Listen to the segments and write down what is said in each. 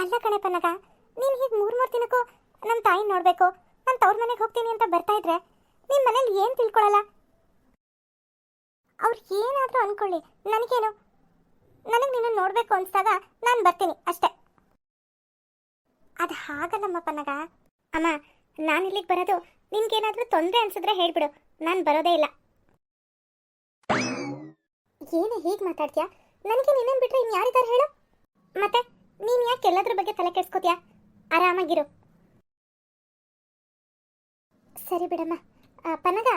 ಅಲ್ಲ ಕಣೆ ಪನ್ನಗ ನೀನು ಹೀಗೆ ಮೂರು ಮೂರು ದಿನಕ್ಕೂ ನಮ್ಮ ತಾಯಿ ನೋಡಬೇಕು, ನಾನು ತವ್ರ ಮನೆಗೆ ಹೋಗ್ತೀನಿ ಅಂತ ಬರ್ತಾ ಇದ್ರೆ ನಿಮ್ಮ ಮನೇಲಿ ಏನು ತಿಳ್ಕೊಳ್ಳಲ್ಲ ಅವ್ರು ಏನಾದರೂ ಅನ್ಕೊಳ್ಳಿ, ನನಗೇನು? ನನಗೆ ನಿನ್ನ ನೋಡಬೇಕು ಅನ್ಸ್ದಾಗ ನಾನು ಬರ್ತೀನಿ ಅಷ್ಟೇ. ಅದು ಹಾಗಲ್ಲಮ್ಮ ಪನ್ನಗ ಅಮ್ಮ, ನಾನು ಇಲ್ಲಿಗೆ ಬರೋದು ನಿನ್ಗೇನಾದರೂ ತೊಂದರೆ ಅನ್ಸಿದ್ರೆ ಹೇಳ್ಬಿಡು, ನಾನು ಬರೋದೇ ಇಲ್ಲ. ಏನು ಹೀಗೆ ಮಾತಾಡ್ತೀಯಾ? ನನಗೆ ನಿನ್ನನ್ನು ಬಿಟ್ಟರೆ ಇನ್ನು ಯಾರಿದ್ದಾರೆ ಹೇಳು? ಮತ್ತೆ? ನೀನು ಯಾಕೆ ಎಲ್ಲದ್ರ ಬಗ್ಗೆ ತಲೆ ಕೆಡ್ಸ್ಕೋತೀಯಾ? ಆರಾಮಾಗಿರು. ಸರಿ ಬಿಡಮ್ಮ. ಪನಗ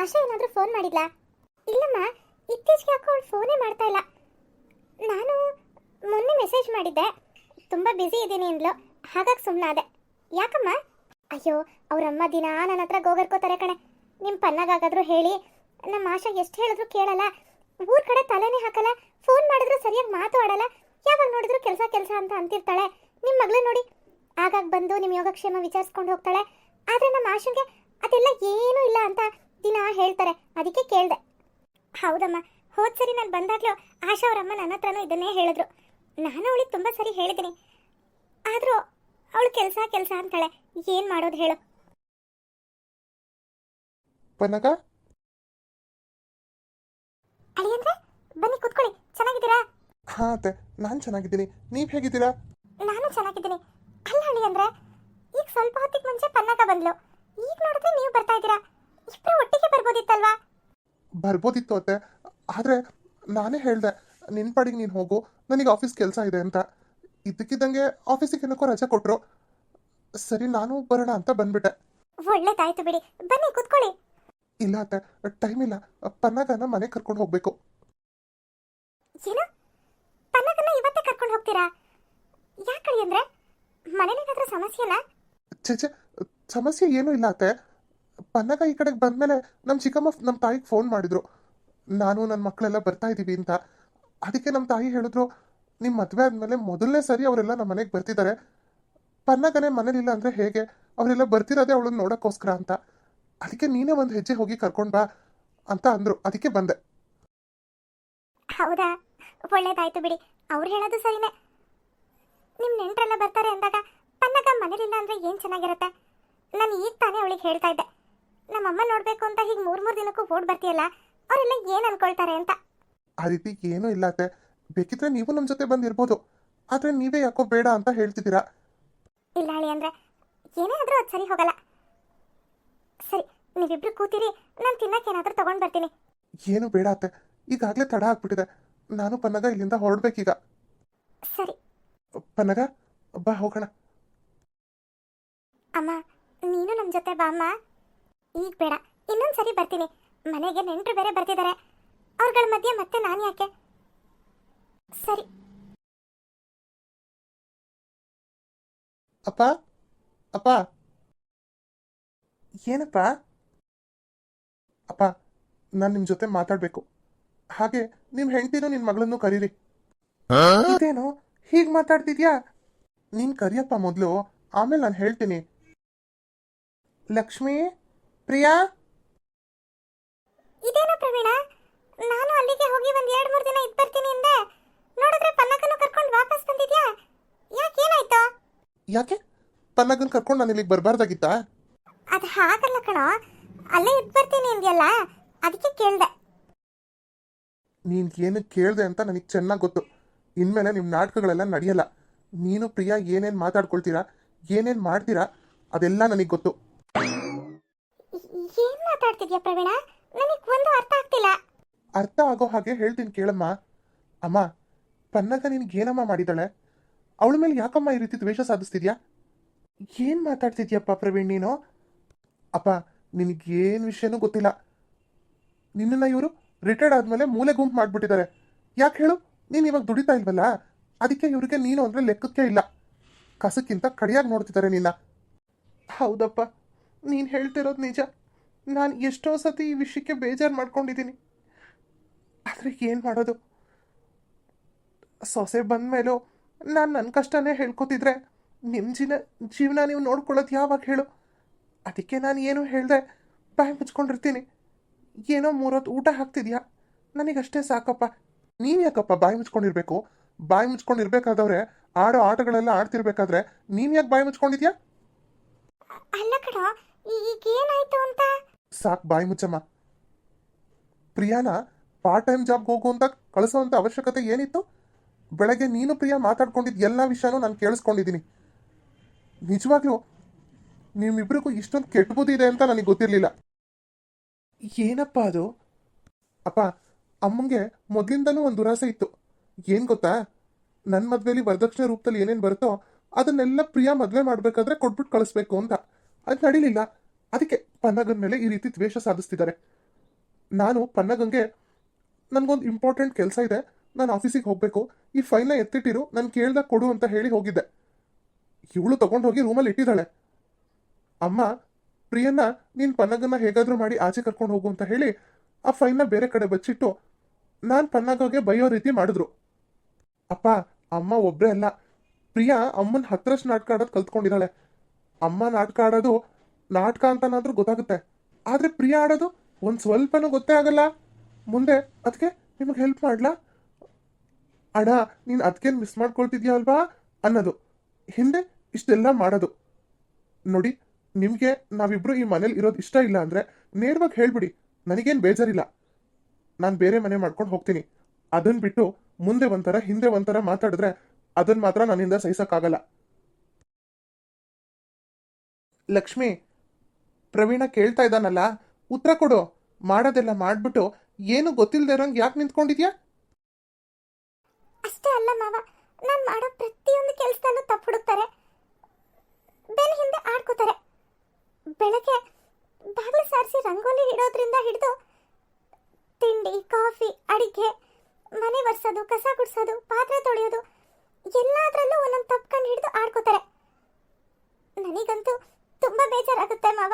ಆಶಾ ಏನಾದರೂ ಫೋನ್ ಮಾಡಿದ್ಲಾ? ಇಲ್ಲಮ್ಮ, ಇತ್ತೀಚೆಗೆ ಯಾಕೋ ಅವಳು ಫೋನೇ ಮಾಡ್ತಾ ಇಲ್ಲ. ನಾನು ಮೊನ್ನೆ ಮೆಸೇಜ್ ಮಾಡಿದ್ದೆ. ತುಂಬ ಬ್ಯುಸಿ ಇದ್ದೀನಿ ಅಂದ್ಲು. ಹಾಗಾಗಿ ಸುಮ್ಮನಾದೆ ಯಾಕಮ್ಮ? ಅಯ್ಯೋ, ಅವರಮ್ಮ ದಿನ ನನ್ನ ಹತ್ರ ಗೋಗರ್ಕೋತಾರೆ ಕಣೆ. ನಿಮ್ಮ ಪನ್ನಗಾಗಾದ್ರೂ ಹೇಳಿ. ನಮ್ಮ ಆಶಾ ಎಷ್ಟು ಹೇಳಿದ್ರು ಕೇಳಲ್ಲ. ಊರ್ ಕಡೆ ತಲೆನೇ ಹಾಕಲ್ಲ. ಫೋನ್ ಮಾಡಿದ್ರು ಸರಿಯಾಗಿ ಮಾತು ಆಡಲ್ಲ ಯಾವಾಗ ನೋಡಿದ್ರು ಕೆಲಸ ಕೆಲಸ ಅಂತ ಅಂತಿರ್ತಾಳೆ. ನಿಮ್ಮ ಮಗಳು ನೋಡಿ. ಆಗಾಗ ಬಂದು ನಿಮ್ಮ ಯೋಗಕ್ಷೇಮ ವಿಚಾರಿಸ್ಕೊಂಡು ಹೋಗ್ತಾಳೆ. ಆದರೆ ನಮ್ಮ ಆಶಂಗೆ ಅದೆಲ್ಲ ಏನೂ ಇಲ್ಲ ಅಂತ ದಿನ ಹೇಳ್ತಾರೆ. ಅದಕ್ಕೆ ಕೇಳಿದೆ. ಹೌದಮ್ಮ ಹೋದ್ ಸರಿ ನಾನು ಬಂದಾಗಲೂ ಆಶಾ ಅವರಮ್ಮ ನನ್ನ ಹತ್ರನೂ ಇದನ್ನೇ ಹೇಳಿದ್ರು. ನಾನು ಅವಳಿಗೆ ತುಂಬ ಸರಿ ಹೇಳಿದ್ದೀನಿ. ಆದರೂ ಅವಳು ಕೆಲಸ ಕೆಲಸ ಅಂತಾಳೆ. ಏನು ಮಾಡೋದು ಹೇಳು. ಪನಗ ಅಳಿಯಂದ್ರೆ ಬನ್ನಿ ಕೂತ್ಕೊಳ್ಳಿ. ಚೆನ್ನಾಗಿದ್ದೀರಾ? ಹಾ ಅತ್ತೆ ನಾನು ಚೆನ್ನಾಗಿದ್ದೀನಿ. ನೀವು ಹೇಗಿದ್ದೀರಾ? ನಾನು ಚೆನ್ನಾಗಿದ್ದೀನಿ. ಅಲ್ಲ ಅಳಿಯಂದ್ರೆ ಈಗ ಸ್ವಲ್ಪ ಹೊತ್ತಿಗೆ ಮುಂಚೆ ಪನ್ನಾಗ ಬಂದ್ಲು. ಈಗ ನೋಡಿದ್ರೆ ನೀವು ಬರ್ತಾ ಇದ್ದೀರಾ. ಇಬ್ಬರು ಒಟ್ಟಿಗೆ ಬರ್ಬೋದಿತ್ತಲ್ವಾ? ಬರ್ಬೋದಿತ್ತು ಅತ್ತೆ. ಆದರೆ ನಾನೇ ಹೇಳಿದೆ ನಿನ್ ಪಾಡಿಗೆ ನೀನು ಹೋಗು. ನನಗೆ ಆಫೀಸ್ ಕೆಲಸ ಇದೆ ಅಂತ. ಇದ್ದಕ್ಕಿದ್ದಂಗೆ ಆಫೀಸಿಗೆ ಏನಕ್ಕೋ ರಜೆ ಕೊಟ್ಟರು ಸರಿ ನಾನು ಬರೋಣ ಅಂತ ಬಂದ್ಬಿಟ್ಟೆ. ಒಳ್ಳೇದಾಯ್ತು ಬಿಡಿ. ಬನ್ನಿ ಕೂತ್ಕೊಳ್ಳಿ. ಇಲ್ಲ ಅತ್ತೆ ಟೈಮ್ ಇಲ್ಲ. ಪನ್ನಗನ ಮನೆಗೆ ಕರ್ಕೊಂಡು ಹೋಗಬೇಕು. ಏನು? ಪನ್ನಗನ್ನ ಇವತ್ತೇ ಕರ್ಕೊಂಡು ಹೋಗ್ತೀರಾ? ಯಾಕೆ ಅಂದ್ರೆ ಮನೇಲೇನಾದ್ರೂ ಸಮಸ್ಯೆನಾ? ಸಮಸ್ಯೆ ಏನೂ ಇಲ್ಲ ಅತ್ತೆ. ಪನ್ನಗ ಈ ಕಡೆಗೆ ಬಂದಮೇಲೆ ನಮ್ಮ ಚಿಕ್ಕಮ್ಮ ನಮ್ಮ ತಾಯಿಗೆ ಫೋನ್ ಮಾಡಿದ್ರು. ನಾನು ನನ್ನ ಮಕ್ಕಳೆಲ್ಲ ಬರ್ತಾ ಇದ್ದೀವಿ ಅಂತ. ಅದಕ್ಕೆ ನಮ್ಮ ತಾಯಿ ಹೇಳಿದ್ರು ನಿಮ್ಮ ಮದುವೆ ಆದಮೇಲೆ ಮೊದಲನೇ ಸರಿ ಅವರೆಲ್ಲ ನಮ್ಮ ಮನೆಗೆ ಬರ್ತಿದ್ದಾರೆ ಪನ್ನಗನೇ ಮನೇಲಿಲ್ಲ ಅಂದರೆ ಹೇಗೆ? ಅವರೆಲ್ಲ ಬರ್ತಿರೋದೇ ಅವಳನ್ನ ನೋಡೋಕ್ಕೋಸ್ಕರ ಅಂತ. ಅದಕ್ಕೆ ನೀನೇ ಒಂದು ಹೆಜ್ಜೆ ಹೋಗಿ ಕರ್ಕೊಂಡು ಬಾ ಅಂತ ಅಂದರು. ಅದಕ್ಕೆ ಬಂದೆ. ಹೌದಾ? ಒಳ್ಳೇದಾಯ್ತು ಬಿಡಿ. ಅವ್ರು ಹೇಳೋದು ಸರಿನೇ. ನಿಮ್ಮ ನೆಂಟರೆಲ್ಲ ಬರ್ತಾರೆ ಅಂದಾಗ ಪನ್ನಗ ಮನೇಲಿಲ್ಲ ಅಂದ್ರೆ ಏನ್ ಚೆನ್ನಾಗಿರುತ್ತೆ? ನಾನು ಈಗ ತಾನೇ ಅವಳಿಗೆ ಹೇಳ್ತಾ ಇದ್ದೆ. ನಮ್ಮಮ್ಮ ನೋಡಬೇಕು ಅಂತ ಹೀಗೆ ಮೂರು ಮೂರು ದಿನಕ್ಕೂ ಓಡ್ ಬರ್ತೀಯಲ್ಲ ಅವರೆಲ್ಲ ಏನು ಅನ್ಕೊಳ್ತಾರೆ ಅಂತ? ಆ ರೀತಿ ಏನೂ ಇಲ್ಲ ಅತ್ತೆ. ಬೇಕಿದ್ರೆ ನೀವು ನಮ್ಮ ಜೊತೆ ಬಂದಿರ್ಬೋದು. ಆದ್ರೆ ನೀವೇ ಯಾಕೋ ಬೇಡ ಅಂತ ಹೇಳ್ತಿದ್ದೀರಾ? ಇಲ್ಲ ಅಳಿ ಅಂದ್ರೆ ಏನೇ ಆದರೂ ಅದು ಸರಿ ಹೋಗಲ್ಲ. ಸರಿ ನೀವಿಬ್ರು ಕೂತಿರಿ ನಾನು ತಿನ್ನಕ್ಕೆ ಏನಾದರೂ ತಗೊಂಡ್ ಬರ್ತೀನಿ. ಏನು ಬೇಡ ಅತ್ತೆ. ಈಗಾಗ್ಲೇ ತಡ ಆಗ್ಬಿಟ್ಟಿದೆ. ನಾನು ಪನ್ನಗ ಇಲ್ಲಿಂದ ಹೊರಡ್ಬೇಕೀಗ. ಸರಿ. ಪನ್ನಗ ಬಾ ಹೋಗೋಣ. ಅಮ್ಮ ನೀನು ನಮ್ಮ ಜೊತೆ ಬಾ ಅಮ್ಮ. ಈಗ ಬೇಡ ಇನ್ನೊಂದು ಸರಿ ಬರ್ತೀನಿ. ಮನೆಗೆ ನೆಂಟರು ಬೇರೆ ಬರ್ತಿದ್ದಾರೆ ಅವ್ರಗಳ ಮಧ್ಯೆ ಮತ್ತೆ ನಾನು ಯಾಕೆ? ಸರಿ. ಅಪ್ಪ ಅಪ್ಪ. ಏನಪ್ಪ? ಅಪ್ಪ ನಾನು ನಿಮ್ಮ ಜೊತೆ ಮಾತಾಡಬೇಕು. ಹಾಗೆ ನಿಮ್ಮ ಹೆಂಡತಿನೂ ನಿನ್ನ ಮಗಳನ್ನು ಕರೀರಿ. ಇದೇನು? ಹೀಗೆ ಮಾತಾಡ್ತಿದ್ಯಾ? ನೀನು ಕರಿಯಪ್ಪ ಮೊದಲು ಆಮೇಲೆ ನಾನು ಹೇಳ್ತೀನಿ. ಲಕ್ಷ್ಮಿ? ಪ್ರಿಯಾ? ಇದೇನು ಪ್ರವೀಣ? ನಾನು ಅಲ್ಲಿಗೆ ಹೋಗಿ ಒಂದು ಎರಡು ಮೂರು ದಿನ ಇದ್ ಬರ್ತೀನಿ ಅಂದೆ. ನೋಡಿದ್ರೆ ಪಲ್ಲಕ್ಕನ್ನು ಕರ್ಕೊಂಡು ವಾಪಸ್ ಬಂದಿದ್ಯಾ? ಯಾಕೆ ಏನಾಯ್ತು ಯಾಕೆ? ಪನ್ನಗನ್ ಕರ್ಕೊಂಡು ನಾನು ಇಲ್ಲಿಗೆ ಬರಬಾರ್ದಾಗಿತ್ತಾ? ಅದು ಹಾಗಲ್ಲ ಕಣೋ. ಅಲ್ಲೇ ಇದ್ ಬರ್ತೀನಿ ಅಂದ್ಯಲ್ಲ? ಅದಕ್ಕೆ ಕೇಳ್ದೆ. ನೀನು ಏನು ಕೇಳಿದೆ ಅಂತ ನನಗೆ ಚೆನ್ನಾಗಿ ಗೊತ್ತು. ಇನ್ಮೇಲೆ ನಿಮ್ಮ ನಾಟಕಗಳೆಲ್ಲ ನಡೆಯಲ್ಲ. ನೀನು ಪ್ರಿಯಾ ಏನೇನು ಮಾತಾಡ್ಕೊಳ್ತೀರಾ? ಏನೇನು ಮಾಡ್ತೀರಾ? ಅದೆಲ್ಲ ನನಗೆ ಗೊತ್ತು. ಏನು ಮಾತಾಡ್ತಿದ್ಯಾ ಪ್ರವೀಣ? ನನಗೆ ಒಂದು ಅರ್ಥ ಆಗ್ತಿಲ್ಲ. ಅರ್ಥ ಆಗೋ ಹಾಗೆ ಹೇಳ್ತೀನಿ ಕೇಳಮ್ಮ. ಅಮ್ಮ ಪನ್ನಗ ನಿನ್ಗೇನಮ್ಮ ಏನಮ್ಮ ಮಾಡಿದಾಳೆ ಅವಳ ಮೇಲೆ ಯಾಕಮ್ಮ ಈ ರೀತಿ ದ್ವೇಷ ಸಾಧಿಸ್ತಿದ್ಯಾ? ಏನು ಮಾತಾಡ್ತಿದ್ಯಪ್ಪ ಪ್ರವೀಣ್ ನೀನು? ಅಪ್ಪ ನಿನಗೇನು ವಿಷಯನೂ ಗೊತ್ತಿಲ್ಲ. ನಿನ್ನನ್ನು ಇವರು ರಿಟೈರ್ಡ್ ಆದಮೇಲೆ ಮೂಲೆ ಗುಂಪು ಮಾಡಿಬಿಟ್ಟಿದ್ದಾರೆ. ಯಾಕೆ ಹೇಳು? ನೀನು ಇವಾಗ ದುಡಿತಾ ಇಲ್ವಲ್ಲ? ಅದಕ್ಕೆ ಇವರಿಗೆ ನೀನು ಅಂದರೆ ಲೆಕ್ಕಕ್ಕೆ ಇಲ್ಲ. ಕಸಕ್ಕಿಂತ ಕಡಿಯಾಗಿ ನೋಡ್ತಿದ್ದಾರೆ ನಿನ್ನ ಹೌದಪ್ಪ, ನೀನು ಹೇಳ್ತಿರೋದು ನಿಜ. ನಾನು ಎಷ್ಟೋ ಸತಿ ಈ ವಿಷಯಕ್ಕೆ ಬೇಜಾರು ಮಾಡ್ಕೊಂಡಿದ್ದೀನಿ ಆದರೆ ಏನು ಮಾಡೋದು? ಸೊಸೆ ಬಂದ ಮೇಲೂ ನಾನು ನನ್ನ ಕಷ್ಟನೇ ಹೇಳ್ಕೊತಿದ್ರೆ ನಿಮ್ಮ ಜೀವನ ಜೀವನ ನೀವು ನೋಡ್ಕೊಳ್ಳೋದು ಯಾವಾಗ ಹೇಳು? ಅದಕ್ಕೆ ನಾನು ಏನು ಹೇಳಿದೆ? ಬಾಯಿ ಮುಚ್ಕೊಂಡಿರ್ತೀನಿ. ಏನೋ ಮೂರೊತ್ತು ಊಟ ಹಾಕ್ತಿದ್ಯಾ? ನನಗಷ್ಟೇ ಸಾಕಪ್ಪ. ನೀನು ಯಾಕಪ್ಪ ಬಾಯಿ ಮುಚ್ಕೊಂಡಿರ್ಬೇಕು? ಬಾಯಿ ಮುಚ್ಕೊಂಡಿರ್ಬೇಕಾದವ್ರೆ ಆಡೋ ಆಟಗಳೆಲ್ಲ ಆಡ್ತಿರ್ಬೇಕಾದ್ರೆ ನೀನು ಯಾಕೆ ಬಾಯಿ ಮುಚ್ಕೊಂಡಿದ್ಯಾ? ಅಲ್ಲ ಕಡ ಏನಾಯ್ತು ಅಂತ? ಸಾಕ್ ಬಾಯಿ ಮುಚ್ಚಮ್ಮ. ಪ್ರಿಯಾನ ಪಾರ್ಟ್ ಟೈಮ್ ಜಾಬ್ಗೆ ಹೋಗು ಅಂತ ಅವಶ್ಯಕತೆ ಏನಿತ್ತು? ಬೆಳಗ್ಗೆ ನೀನು ಪ್ರಿಯಾ ಮಾತಾಡ್ಕೊಂಡಿದ್ದ ಎಲ್ಲ ವಿಷಯನೂ ನಾನು ಕೇಳಿಸ್ಕೊಂಡಿದ್ದೀನಿ ನಿಜವಾಗ್ಲೂ ನಿಮ್ಮಿಬ್ರಿಗೂ ಇಷ್ಟೊಂದು ಕೆಟ್ಟ ಬುದ್ಧಿ ಇದೆ ಅಂತ ನನಗೆ ಗೊತ್ತಿರಲಿಲ್ಲ. ಏನಪ್ಪ ಅದು? ಅಪ್ಪ, ಅಮ್ಮಂಗೆ ಮೊದಲಿಂದನೂ ಒಂದು ದುರಾಸೆ ಇತ್ತು. ಏನು ಗೊತ್ತಾ? ನನ್ನ ಮದ್ವೆಲಿ ವರದಕ್ಷಿಣೆ ರೂಪದಲ್ಲಿ ಏನೇನು ಬರುತ್ತೋ ಅದನ್ನೆಲ್ಲ ಪ್ರಿಯಾ ಮದುವೆ ಮಾಡಬೇಕಾದ್ರೆ ಕೊಟ್ಬಿಟ್ಟು ಕಳಿಸ್ಬೇಕು ಅಂತ. ಅದು ನಡೀಲಿಲ್ಲ. ಅದಕ್ಕೆ ಪನ್ನಗನ ಮೇಲೆ ಈ ರೀತಿ ದ್ವೇಷ ಸಾಧಿಸ್ತಿದ್ದಾರೆ. ನಾನು ಪನ್ನಗಂಗೆ ನನಗೊಂದು ಇಂಪಾರ್ಟೆಂಟ್ ಕೆಲಸ ಇದೆ. ನಾನು ಆಫೀಸಿಗೆ ಹೋಗಬೇಕು. ಈ ಫೈಲ್ನ ಎತ್ತಿಟ್ಟಿರು. ನಾನು ಕೇಳ್ದಾಗ ಕೊಡು ಅಂತ ಹೇಳಿ ಹೋಗಿದ್ದೆ. ಇವಳು ತಗೊಂಡು ಹೋಗಿ ರೂಮಲ್ಲಿ ಇಟ್ಟಿದ್ದಾಳೆ. ಅಮ್ಮ ಪ್ರಿಯನ್ನ ನೀನ್ ಪನ್ನಗನ್ನ ಹೇಗಾದ್ರೂ ಮಾಡಿ ಆಚೆ ಕರ್ಕೊಂಡು ಹೋಗು ಅಂತ ಹೇಳಿ ಆ ಫೈಲ್ನ ಬೇರೆ ಕಡೆ ಬಚ್ಚಿಟ್ಟು ನಾನು ಪನ್ನಗಗೆ ಬೈಯೋ ರೀತಿ ಮಾಡಿದ್ರು. ಅಪ್ಪ, ಅಮ್ಮ ಒಬ್ಬರೇ ಅಲ್ಲ. ಪ್ರಿಯಾ ಅಮ್ಮನ ಹತ್ರಷ್ಟು ನಾಟಕ ಆಡೋದು ಕಲ್ತ್ಕೊಂಡಿದ್ದಾಳೆ. ಅಮ್ಮ ನಾಟಕ ಆಡೋದು ನಾಟಕ ಅಂತನಾದ್ರೂ ಗೊತ್ತಾಗುತ್ತೆ. ಆದ್ರೆ ಪ್ರಿಯಾ ಆಡೋದು ಒಂದು ಸ್ವಲ್ಪನೂ ಗೊತ್ತೇ ಆಗಲ್ಲ. ಮುಂದೆ ಅದಕ್ಕೆ ನಿಮಗೆ ಹೆಲ್ಪ್ ಮಾಡ್ಲಾ? ಅಣ್ಣ, ನೀನು ಅದಕ್ಕೇನು ಮಿಸ್ ಮಾಡ್ಕೊಳ್ತಿದ್ಯಾ ಅಲ್ವಾ ಅನ್ನೋದು. ಹಿಂದೆ ಇಷ್ಟೆಲ್ಲ ಮಾಡೋದು. ನೋಡಿ ನಿಮಗೆ ನಾವಿಬ್ರು ಈ ಮನೇಲಿ ಇರೋದು ಇಷ್ಟ ಇಲ್ಲ ಅಂದ್ರೆ ನೇರವಾಗಿ ಹೇಳ್ಬಿಡಿ. ನನಗೇನು ಬೇಜಾರಿಲ್ಲ. ನಾನು ಬೇರೆ ಮನೆ ಮಾಡ್ಕೊಂಡು ಹೋಗ್ತೀನಿ. ಅದನ್ನು ಬಿಟ್ಟು ಮುಂದೆ ಒಂಥರ, ಹಿಂದೆ ಒಂಥರ ಮಾತಾಡಿದ್ರೆ ಅದನ್ನ ಮಾತ್ರ ನನ್ನಿಂದ ಸಹಿಸೋಕ್ಕಾಗಲ್ಲ. ಲಕ್ಷ್ಮಿ, ಪ್ರವೀಣ ಕೇಳ್ತಾ ಇದ್ದಾನಲ್ಲ, ಉತ್ತರ ಕೊಡು. ಮಾಡೋದೆಲ್ಲ ಮಾಡಿಬಿಟ್ಟು ಏನು ಗೊತ್ತಿಲ್ಲದೆ ಇರೋಂಗೆ ಯಾಕೆ ನಿಂತ್ಕೊಂಡಿದ್ಯಾ? ಅಷ್ಟೇ ಅಲ್ಲ ಮಾವ. ನಾನು ಮಾಡೋ ಪ್ರತಿಯೊಂದು ಕೆಲಸದಲ್ಲೂ ತಪ್ಪು ಹುಡುಕ್ತಾರೆ ಬೆನ್ನ ಹಿಂದೆ ಆಡ್ಕೋತಾರೆ ಬೆಳಗ್ಗೆ ಬಾಗಿಲು ಸಾರಿಸಿ ರಂಗೋಲಿ ಇಡೋದ್ರಿಂದ ಹಿಡಿದು ತಿಂಡಿ, ಕಾಫಿ, ಅಡಿಗೆ, ಮನೆ ಒರೆಸೋದು, ಕಸ ಗುಡಿಸೋದು, ಪಾತ್ರೆ ತೊಳೆಯೋದು, ಎಲ್ಲದರಲ್ಲೂ ಒಂದೊಂದು ತಪ್ಕೊಂಡು ಕಂಡು ಹಿಡಿದು ಆಡ್ಕೋತಾರೆ. ನನಗಂತೂ ತುಂಬ ಬೇಜಾರಾಗುತ್ತೆ ಮಾವ.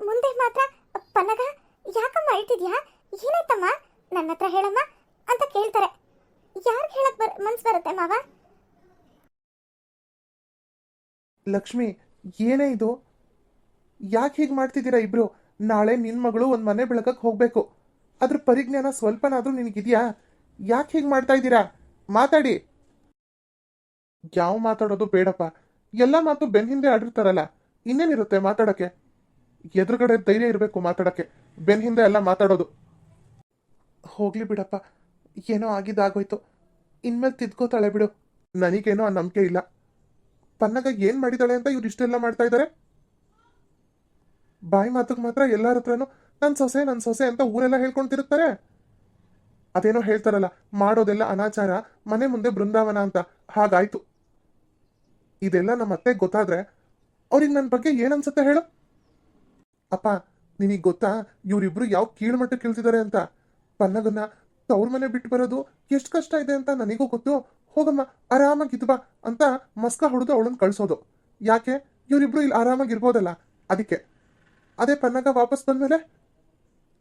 ಮುಂದೆ ಮಾತ್ರ ಪನಗ ಯಾಕಮ್ಮ ಅಳ್ತಿದ್ಯಾ ಏನಾಯ್ತಮ್ಮ? ನನ್ನ ಹತ್ರ ಹೇಳಮ್ಮ ಅಂತ ಕೇಳ್ತಾರೆ. ಯಾರಿಗೆ ಹೇಳಕ್ ಬರ್, ಮನ್ಸು ಬರುತ್ತೆ ಮಾವ? ಲಕ್ಷ್ಮಿ, ಏನೇ ಇದು? ಯಾಕೆ ಹೀಗೆ ಮಾಡ್ತಿದ್ದೀರಾ ಇಬ್ರು? ನಾಳೆ ನಿನ್ ಮಗಳು ಒಂದ್ ಮನೆ ಬೆಳಕಕ್ಕೆ ಹೋಗ್ಬೇಕು. ಅದ್ರ ಪರಿಜ್ಞಾನ ಸ್ವಲ್ಪನಾದ್ರೂ ನಿನಗಿದ್ಯಾ? ಯಾಕೆ ಹೀಗೆ ಮಾಡ್ತಾ ಇದ್ದೀರಾ? ಮಾತಾಡಿ. ಯಾವ ಮಾತಾಡೋದು ಬೇಡಪ್ಪ. ಎಲ್ಲ ಮಾತು ಬೆನ್ ಹಿಂದೆ ಆಡಿರ್ತಾರಲ್ಲ, ಇನ್ನೇನಿರುತ್ತೆ ಮಾತಾಡಕ್ಕೆ? ಎದುರುಗಡೆ ಧೈರ್ಯ ಇರಬೇಕು ಮಾತಾಡಕ್ಕೆ, ಬೆನ್ ಹಿಂದೆ ಎಲ್ಲ ಮಾತಾಡೋದು. ಹೋಗ್ಲಿ ಬಿಡಪ್ಪ, ಏನೋ ಆಗಿದ್ದಾಗೋಯ್ತು ಇನ್ಮೇಲೆ ತಿದ್ಕೋತಾಳೆ ಬಿಡು. ನನಗೇನೋ ಆ ನಂಬಿಕೆ ಇಲ್ಲ. ಪನ್ನಗ ಏನ್ ಮಾಡಿದಾಳೆ ಅಂತ ಇವ್ರು ಇಷ್ಟೆಲ್ಲ ಮಾಡ್ತಾ ಇದ್ದಾರೆ ಬಾಯಿ ಮಾತಕ್ಕೆ ಮಾತ್ರ ಎಲ್ಲಾರ ಹತ್ರನು, ನನ್ ಸೊಸೆ ನನ್ ಸೊಸೆ ಅಂತ ಊರೆಲ್ಲ ಹೇಳ್ಕೊಂತಿರ್ತಾರೆ ಅದೇನೋ ಹೇಳ್ತಾರಲ್ಲ, ಮಾಡೋದೆಲ್ಲ ಅನಾಚಾರ, ಮನೆ ಮುಂದೆ ಬೃಂದಾವನ ಅಂತ. ಹಾಗಾಯ್ತು. ಇದೆಲ್ಲ ನಮ್ಮ ಅತ್ತೆ ಗೊತ್ತಾದ್ರೆ, ಅವ್ರಿಗೆ ನನ್ನ ಬಗ್ಗೆ ಏನನ್ಸುತ್ತೆ ಹೇಳು? ಅಪ್ಪ, ನಿನಗೆ ಗೊತ್ತಾ, ಇವ್ರಿಬ್ರು ಯಾವ ಕೀಳ್ಮಟ್ಟಕ್ಕೆ ಕೇಳ್ತಿದ್ದಾರೆ ಅಂತ. ಪನ್ನಗನ್ನ ತವ್ರ ಮನೆ ಬಿಟ್ಟು ಬರೋದು ಎಷ್ಟು ಕಷ್ಟ ಇದೆ ಅಂತ ನನಗೂ ಗೊತ್ತು. ಹೋಗಮ್ಮ ಆರಾಮಾಗಿದ್ದು ಬಾ ಅಂತ ಮಸ್ಕ ಹೊಡೆದು ಅವಳನ್ನ ಕಳ್ಸೋದು. ಯಾಕೆ? ಇವರಿಬ್ರು ಇಲ್ಲಿ ಆರಾಮಾಗಿರ್ಬೋದಲ್ಲ ಅದಕ್ಕೆ. ಅದೇ ಪನ್ನಗ ವಾಪಸ್ ಬಂದ್ಮೇಲೆ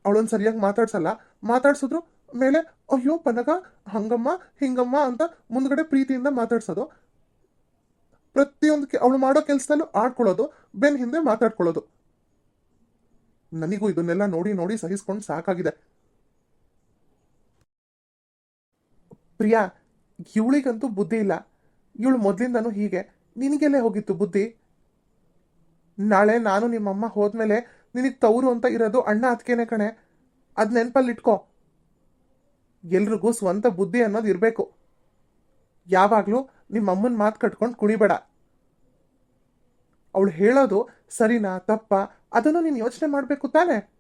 ಅವಳೊಂದು ಸರಿಯಾಗಿ ಮಾತಾಡ್ಸಲ್ಲ. ಮಾತಾಡ್ಸಿದ್ರು ಮೇಲೆ, ಅಯ್ಯೋ ಪನ್ನಗ, ಹಂಗಮ್ಮ, ಹಿಂಗಮ್ಮ ಅಂತ ಮುಂದ್ಗಡೆ ಪ್ರೀತಿಯಿಂದ ಮಾತಾಡ್ಸೋದು. ಪ್ರತಿಯೊಂದಕ್ಕೆ ಅವಳು ಮಾಡೋ ಕೆಲಸದಲ್ಲೂ ಆಡ್ಕೊಳ್ಳೋದು, ಬೆನ್ ಹಿಂದೆ ಮಾತಾಡ್ಕೊಳ್ಳೋದು. ನನಗೂ ಇದನ್ನೆಲ್ಲ ನೋಡಿ ನೋಡಿ ಸಹಿಸ್ಕೊಂಡು ಸಾಕಾಗಿದೆ. ಪ್ರಿಯಾ, ಇವಳಿಗಂತೂ ಬುದ್ಧಿ ಇಲ್ಲ. ಇವಳು ಮೊದ್ಲಿಂದನೂ ಹೀಗೆ. ನಿನಗೆಲ್ಲೇ ಹೋಗಿತ್ತು ಬುದ್ಧಿ? ನಾಳೆ ನಾನು ನಿಮ್ಮಮ್ಮ ಹೋದ್ಮೇಲೆ ನಿನಗೆ ತವರು ಅಂತ ಇರೋದು ಅಣ್ಣ ಅದಕ್ಕೇನೆ ಕಣೆ. ಅದು ನೆನಪಲ್ಲಿ ಇಟ್ಕೋ. ಎಲ್ರಿಗೂ ಸ್ವಂತ ಬುದ್ಧಿ ಅನ್ನೋದು ಇರಬೇಕು. ಯಾವಾಗಲೂ ನಿಮ್ಮಮ್ಮನ ಮಾತು ಕಟ್ಕೊಂಡು ಕುಣಿಬೇಡ. ಅವಳು ಹೇಳೋದು ಸರಿನಾ, ತಪ್ಪ, ಅದನ್ನು ನೀನು ಯೋಚನೆ ಮಾಡಬೇಕು ತಾನೆ.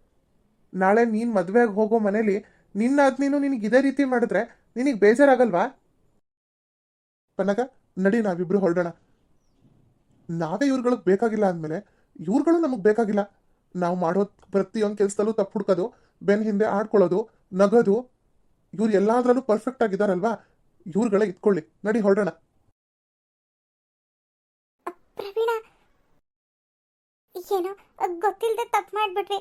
ನಾಳೆ ನೀನು ಮದುವೆಯಾಗಿ ಹೋಗೋ ಮನೇಲಿ ನಿನ್ನ ಅದು ನೀನು ನಿನಗೆ ಇದೇ ರೀತಿ ಮಾಡಿದ್ರೆ ನಿನಗೆ ಬೇಜಾರಾಗಲ್ವಾ? ಪನಗ ನಡಿ ನಾವಿಬ್ರು ಹೊರಡೋಣ. ನಾವೇ ಇವ್ರುಗಳಿಗೆ ಬೇಕಾಗಿಲ್ಲ ಅಂದಮೇಲೆ ಇವ್ರುಗಳು ನಮಗೆ ಬೇಕಾಗಿಲ್ಲ. ನಾವು ಮಾಡೋ ಪ್ರತಿಯೊಂದು ಕೆಲಸದಲ್ಲೂ ತಪ್ಪು ಹುಡ್ಕೋದು ಬೆನ್ ಹಿಂದೆ ಆಡ್ಕೊಳ್ಳೋದು ನಗೋದು. ಇವ್ರು ಎಲ್ಲಾದ್ರಲ್ಲೂ ಪರ್ಫೆಕ್ಟ್ ಆಗಿದ್ದಾರಲ್ವಾ ಇವ್ರುಗಳೇ ಇಟ್ಕೊಳ್ಳಿ ನಡಿ ಹೊರಡೋಣ. ಪ್ರವೀಣ ಏನೋ ಗೊತ್ತಿಲ್ಲದೆ ತಪ್ಪು ಮಾಡ್ಬಿಟ್ವಿ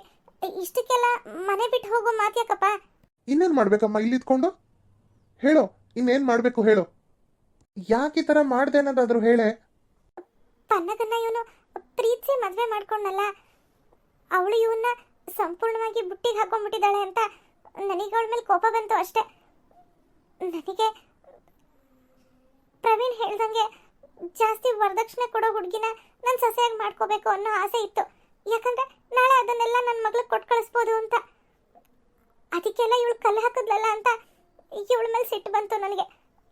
ಇಷ್ಟಕ್ಕೆಲ್ಲ ಮನೆ ಬಿಟ್ಟು ಹೋಗೋ ಮಾತು ಯಾಕಪ್ಪ? ಇನ್ನೇನ್ ಮಾಡ್ಬೇಕಮ್ಮ? ಇಲ್ಲಿ ಇದ್ಕೊಂಡು? ಹೇಳು ಇನ್ನೇನ್ ಮಾಡ್ಬೇಕು ಹೇಳು. ಯಾಕೆ ಈ ಥರ ಮಾಡ್ದೆ ಅನ್ನೋದಾದ್ರೂ ಹೇಳೆ. ಪನ್ನಗನ್ನ ಇವನು ಪ್ರೀತಿಸಿ ಮದುವೆ ಮಾಡ್ಕೊಂಡಲ್ಲ, ಅವಳು ಇವನ್ನ ಸಂಪೂರ್ಣವಾಗಿ ಬುಟ್ಟಿಗೆ ಹಾಕೊಂಡ್ಬಿಟ್ಟಿದ್ದಾಳೆ ಅಂತ ನನಗೆ ಅವಳ ಮೇಲೆ ಕೋಪ ಬಂತು ಅಷ್ಟೇ. ನನಗೆ ಪ್ರವೀಣ್ ಹೇಳ್ದಂಗೆ ಜಾಸ್ತಿ ವರದಕ್ಷಿಣೆ ಕೊಡೋ ಹುಡುಗಿನ ನನ್ನ ಸೊಸೆಯಾಗಿ ಮಾಡ್ಕೋಬೇಕು ಅನ್ನೋ ಆಸೆ ಇತ್ತು. ಯಾಕಂದ್ರೆ ನಾಳೆ ಅದನ್ನೆಲ್ಲ ನನ್ನ ಮಗಳಿಗೆ ಕೊಟ್ಟು ಕಳಿಸ್ಬೋದು ಅಂತ. ಅದಕ್ಕೆಲ್ಲ ಇವಳು ಕಲ್ಲು ಹಾಕಿದ್ಲಲ್ಲ ಅಂತ ಇವಳ ಮೇಲೆ ಸಿಟ್ಟು ಬಂತು ನನಗೆ.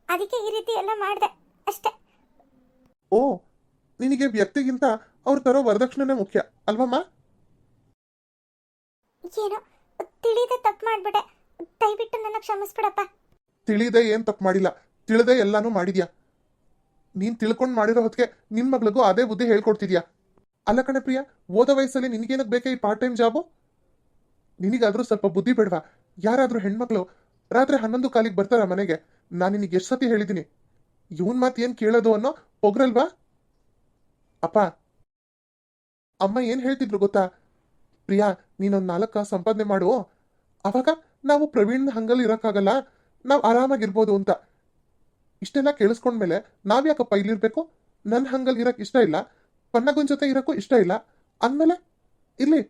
ಅದಕ್ಕೆ ಈ ರೀತಿ ಎಲ್ಲ ಮಾಡಿದೆ ಅಷ್ಟೇ. ಓ ನಿನಗೆ ವ್ಯಕ್ತಿಗಿಂತ ಅವ್ರು ತರೋ ವರದಕ್ಷಿಣೆನೇ ಮುಖ್ಯ ಅಲ್ವಮ್ಮ ಏನೋ ತಿಳಿದೆ ತಪ್ಪು ಮಾಡ್ಬಿಟ್ಟೆ. ದಯವಿಟ್ಟು ನನ್ನ ಕ್ಷಮಿಸ್ಬಿಡಪ್ಪ. ತಿಳಿದೆ ಏನ್ ತಪ್ಪು ಮಾಡಿಲ್ಲ ತಿಳಿದೆ ಎಲ್ಲಾನು ಮಾಡಿದ್ಯಾ? ನೀನ್ ತಿಳ್ಕೊಂಡು ಮಾಡಿರೋ ಹೊತ್ತಿಗೆ ನಿನ್ ಮಗಳಿಗೂ ಅದೇ ಬುದ್ಧಿ ಹೇಳ್ಕೊಡ್ತಿದ್ಯಾ? ಅಲ್ಲ ಕಣೆ ಪ್ರಿಯ ಓದ ವಯಸ್ಸಲ್ಲಿ ನಿನಗೇನಕ್ ಬೇಕಾ ಈ ಪಾರ್ಟ್ ಟೈಮ್ ಜಾಬು? ನಿನಗಾದ್ರೂ ಸ್ವಲ್ಪ ಬುದ್ಧಿ ಬೇಡವಾ? ಯಾರಾದ್ರೂ ಹೆಣ್ಮಕ್ಳು ರಾತ್ರಿ ಹನ್ನೊಂದು ಕಾಲಿಗೆ ಬರ್ತಾರ ಮನೆಗೆ? ನಾನು ನಿನಗೆ ಎಷ್ಟು ಸತಿ ಹೇಳಿದ್ದೀನಿ ಇವನ್ ಮಾತು ಏನು ಕೇಳೋದು ಅನ್ನೋ ಪೊಗ್ರಲ್ವಾ? ಅಪ್ಪ, ಅಮ್ಮ ಏನ್ ಹೇಳ್ತಿದ್ರು ಗೊತ್ತಾ? ಪ್ರಿಯಾ, ನೀನೊಂದ್ ನಾಲ್ಕ ಸಂಪಾದನೆ ಮಾಡು. ಅವಾಗ ನಾವು ಪ್ರವೀಣ್ ಹಂಗಲ್ಲಿ ಇರೋಕ್ಕಾಗಲ್ಲ. ನಾವು ಆರಾಮಾಗಿರ್ಬೋದು ಅಂತ. ಇಷ್ಟೆಲ್ಲ ಕೇಳಿಸ್ಕೊಂಡ್ಮೇಲೆ ನಾವ್ಯಾಕಪ್ಪ ಇಲ್ಲಿರ್ಬೇಕು? ನನ್ನ ಹಂಗಲ್ಲಿ ಇರಕ್ ಇಷ್ಟ ಇಲ್ಲ. ಪನ್ನಗುನ್ ಜೊತೆ ಇರಕ್ಕೂ ಇಷ್ಟ ಇಲ್ಲ. ಅಂದಮೇಲೆ, ಇಲ್ಲಿ,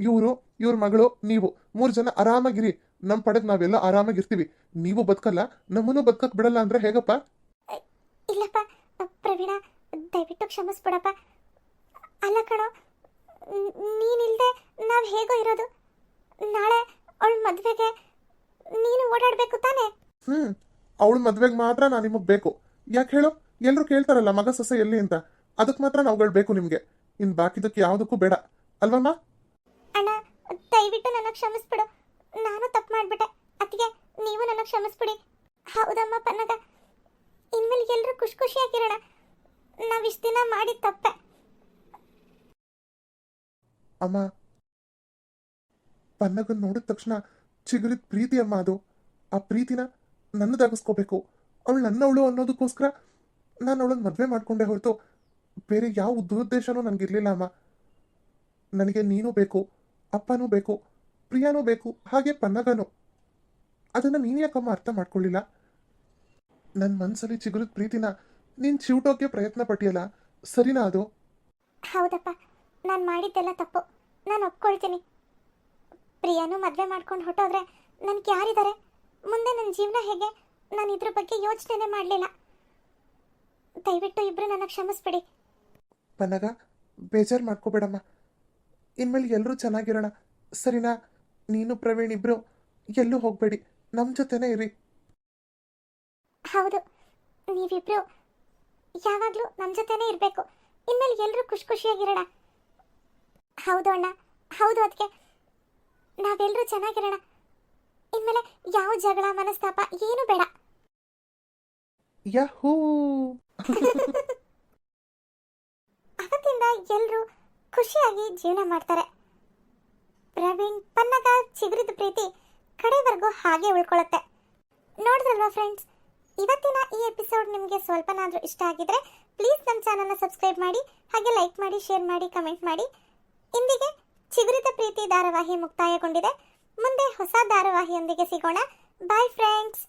ಇವರು, ಇವ್ರ ಮಗಳು, ನೀವು ಮೂರು ಜನ ಆರಾಮಾಗಿರಿ. ನಮ್ಮ ಪಡೆದ್ ನಾವೆಲ್ಲ ಆರಾಮಾಗಿರ್ತೀವಿ. ನೀವು ಬದುಕಲ್ಲ, ನಮ್ಮನ್ನು ಬದುಕಕ್ ಬಿಡಲ್ಲ ಅಂದ್ರೆ ಹೇಗಪ್ಪ? ಇಲ್ಲಪ್ಪ, ಪ್ರವೀಣ ದಯವಿಟ್ಟು ಕ್ಷಮಿಸ್ಬಿಡಪ್ಪ. ಅಲ್ಲ ಕಣೋ ನೀನಿಲ್ಲದೆ ನೀನಿಲ್ದೆ ನಾವು ಹೇಗೋ ಇರೋದು? ನಾಳೆ ಅವಳ ಮದುವೆಗೆ ನೀನು ಓಡಾಡಬೇಕು ತಾನೆ? ಹ್ಮ್ ಅವಳ ಮದ್ವೆಗೆ ಮಾತ್ರ ನಾನು ನಿಮಗೆ ಬೇಕು. ಯಾಕೆ ಹೇಳು? ಎಲ್ಲರೂ ಕೇಳ್ತಾರಲ್ಲ ಮಗ ಸೊಸೆ ಎಲ್ಲಿ ಅಂತ. ಅದಕ್ಕೆ ಮಾತ್ರ ನಾವುಗಳು ಬೇಕು ನಿಮಗೆ. ಇನ್ನು ಬಾಕಿದಕ್ಕೆ ಯಾವುದಕ್ಕೂ ಬೇಡ. ಅಲ್ವಮ್ಮ? ಅಣ್ಣ ದಯವಿಟ್ಟು ನನ್ನ ಕ್ಷಮಿಸ್ಬಿಡು. ನಾನು ತಪ್ಪು ಮಾಡಿಬಿಟ್ಟೆ. ಅದಕ್ಕೆ ನೀವು ನನ್ನ ಕ್ಷಮಿಸ್ಬಿಡಿ. ಹೌದಮ್ಮ ಪನ್ನಗ. ಇನ್ಮೇಲೆ ಎಲ್ಲರೂ ಖುಷಿ ಖುಷಿಯಾಗಿರೋಣ. ನಾವು ಇಷ್ಟು ದಿನ ಮಾಡಿ ತಪ್ಪೆ. ಅಮ್ಮ ಪನ್ನಗನ್ ನೋಡಿದ ತಕ್ಷಣ ಚಿಗುರಿದ ಪ್ರೀತಿ ಅಮ್ಮ ಅದು. ಆ ಪ್ರೀತಿನ ನನ್ನ ನನ್ನದಾಗಿಸ್ಕೋಬೇಕು. ಅವಳು ನನ್ನವಳು ಅನ್ನೋದಕ್ಕೋಸ್ಕರ ನಾನು ಅವಳನ್ನ ಮದುವೆ ಮಾಡ್ಕೊಂಡೆ ಹೊರತು ಬೇರೆ ಯಾವ ದುರುದ್ದೇಶನೂ ನನಗಿರಲಿಲ್ಲ ಅಮ್ಮ. ನನಗೆ ನೀನು ಬೇಕು, ಅಪ್ಪನೂ ಬೇಕು, ಪ್ರಿಯಾನೂ ಬೇಕು, ಹಾಗೆ ಪನ್ನಗನು. ಅದನ್ನ ನೀನು ಯಾಕಮ್ಮ ಅರ್ಥ ಮಾಡ್ಕೊಳ್ಳಿಲ್ಲ? ನನ್ನ ಮನಸ್ಸಲ್ಲಿ ಚಿಗುರಿದ ಪ್ರೀತಿನ ನೀನ್ ಚೂಟೋಕೆ ಪ್ರಯತ್ನ ಪಟ್ಟಿಯಲ್ಲ ಸರಿನಾ ಅದು? ಹೌದಪ್ಪ ನಾನು ಮಾಡಿದ್ದೆಲ್ಲ ತಪ್ಪು. ನಾನು ಒಪ್ಕೊಳ್ತೀನಿ. ಪ್ರಿಯಾನು ಮದುವೆ ಮಾಡ್ಕೊಂಡು ಹೊಟ್ಟೋದ್ರೆ ನನಗೆ ಯಾರಿದ್ದಾರೆ? ಮುಂದೆ ನನ್ನ ಜೀವನ ಹೇಗೆ? ನಾನು ಇದ್ರ ಬಗ್ಗೆ ಯೋಚನೆನೇ ಮಾಡಲಿಲ್ಲ. ದಯವಿಟ್ಟು ಇಬ್ಬರು ನನ್ನ ಕ್ಷಮಿಸ್ಬಿಡಿ. ಪನ್ನಗ ಬೇಜಾರು ಮಾಡ್ಕೋಬೇಡಮ್ಮ. ಇನ್ಮೇಲೆ ಎಲ್ಲರೂ ಚೆನ್ನಾಗಿರೋಣ. ಸರಿನಾ? ನೀನು ಪ್ರವೀಣ್ ಇಬ್ರು ಎಲ್ಲೂ ಹೋಗಬೇಡಿ. ನಮ್ಮ ಜೊತೆನೇ ಇರಿ. ಹೌದು. ನೀವಿಬ್ರು ಯಾವಾಗಲೂ ನನ್ನ ಜೊತೆನೇ ಇರಬೇಕು. ಇನ್ಮೇಲೆ ಎಲ್ಲರೂ ಖುಷಿ ಖುಷಿಯಾಗಿರೋಣ. ಹೌದು ಅಣ್ಣ. ಹೌದು ಅದಕ್ಕೆ ನಾವೆಲ್ಲರೂ ಚೆನ್ನಾಗಿರೋಣ. ಇನ್ಮೇಲೆ ಯಾವ ಜಗಳ ಮನಸ್ತಾಪ ಏನು ಬೇಡ. ಯಹೂ. ಅವತ್ತಿಂದ ಎಲ್ಲರೂ ಖುಷಿಯಾಗಿ ಜೀವನ ಮಾಡ್ತಾರೆ. ಪ್ರವೀಣ್ ಪನ್ನಗ ಚಿಗುರಿದ ಪ್ರೀತಿ ಕಡೆವರೆಗೂ ಹಾಗೆ ಉಳ್ಕೊಳ್ಳುತ್ತೆ ನೋಡಿದ್ರಲ್ವಾ ಫ್ರೆಂಡ್ಸ್ ಇವತ್ತಿನ ಈ ಎಪಿಸೋಡ್ ನಿಮಗೆ ಸ್ವಲ್ಪನಾದರೂ ಇಷ್ಟ ಆಗಿದ್ರೆ ಪ್ಲೀಸ್ ನಮ್ಮ ಚಾನಲ್ನ ಸಬ್ಸ್ಕ್ರೈಬ್ ಮಾಡಿ, ಹಾಗೆ ಲೈಕ್ ಮಾಡಿ ಶೇರ್ ಮಾಡಿ ಕಮೆಂಟ್ ಮಾಡಿ. ಇಂದಿಗೆ ಚಿಗುರಿದ ಪ್ರೀತಿ ಧಾರಾವಾಹಿ ಮುಕ್ತಾಯಗೊಂಡಿದೆ. ಮುಂದೆ ಹೊಸ ಧಾರಾವಾಹಿಯೊಂದಿಗೆ ಸಿಗೋಣ. Bye friends